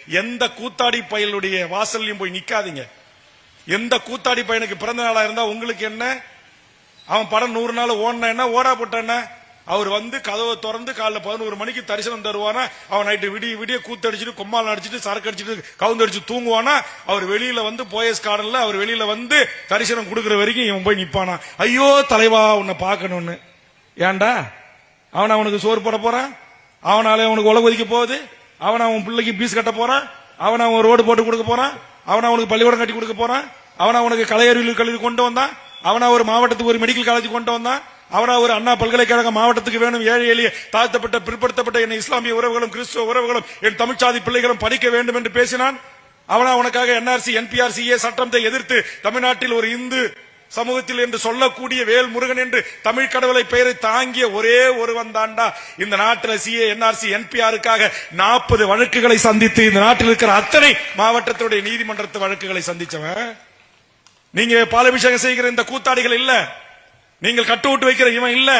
எந்த கூத்தாடி பயலுடைய வாசல்லையும் போய் நிக்காதீங்க. எந்த கூத்தாடி பையனுக்கு பிறந்த நாளா இருந்தா உங்களுக்கு என்ன? அவன் படம் நூறு நாள் ஓடின என்ன? ஓடா போட்ட என்ன? அவர் வந்து கதவை திறந்து காலைல பதினோரு மணிக்கு தரிசனம் தருவானா? அவன் நைட்டு விடிய விடிய கூத்தடிச்சிட்டு கொம்மால் அடிச்சிட்டு சரக்கு அடிச்சிட்டு கவுந்தடிச்சு தூங்குவானா? அவர் வெளியில வந்து போயஸ் கார்டன்ல அவர் வெளியில வந்து தரிசனம் கொடுக்குற வரைக்கும் இவன் போய் நிப்பானா? ஐயோ தலைவா உன்னை பார்க்கணும்னு. ஏண்டா அவன் அவனுக்கு சோறு போட போறான்? அவனாலே அவனுக்கு உலக ஒதுக்க போகுது? அவன் அவன் பிள்ளைக்கு பீஸ் கட்ட போறான் அவன் அவன் ரோடு போட்டு கொடுக்க போறான் அவன் அவனுக்கு பள்ளிக்கூடம் கட்டி கொடுக்க போறான் அவன் அவனுக்கு கலையறிவியல் கல்வி கொண்டு வந்தான் அவனா ஒரு மாவட்டத்துக்கு ஒரு மெடிக்கல் காலேஜ் கொண்டு வந்தான் அவனா ஒரு அண்ணா பல்கலைக்கழக மாவட்டத்துக்கு வேணும் ஏழை எளிய தாழ்த்தப்பட்ட பிற்படுத்தப்பட்ட என் இஸ்லாமிய உறவுகளும் கிறிஸ்துவ உறவுகளும் என் தமிழ்ச்சாதி பிள்ளைகளும் படிக்க வேண்டும் என்று பேசினான். அவனா உனக்காக என்ஆர்சி என்பிஆர்சிஏ சட்டத்தை எதிர்த்து தமிழ்நாட்டில் ஒரு இந்து சமூகத்தில் என்று சொல்லக்கூடிய வேல் முருகன் என்று தமிழ் கடவுளை பெயரை தாங்கிய ஒரே ஒருவன் தாண்டா இந்த நாட்டில் சிஏ என்ஆர்சி என்பிஆருக்காக நாற்பது வழக்குகளை சந்தித்து இந்த நாட்டில் இருக்கிற அத்தனை மாவட்டத்துடைய நீதிமன்றத்து வழக்குகளை சந்திச்சவன். நீங்க பாலபிஷேகம் செய்கிற இந்த கூத்தாடிகள் இல்ல. நீங்கள் கட்டு விட்டு வைக்கிற இவன் இல்லை.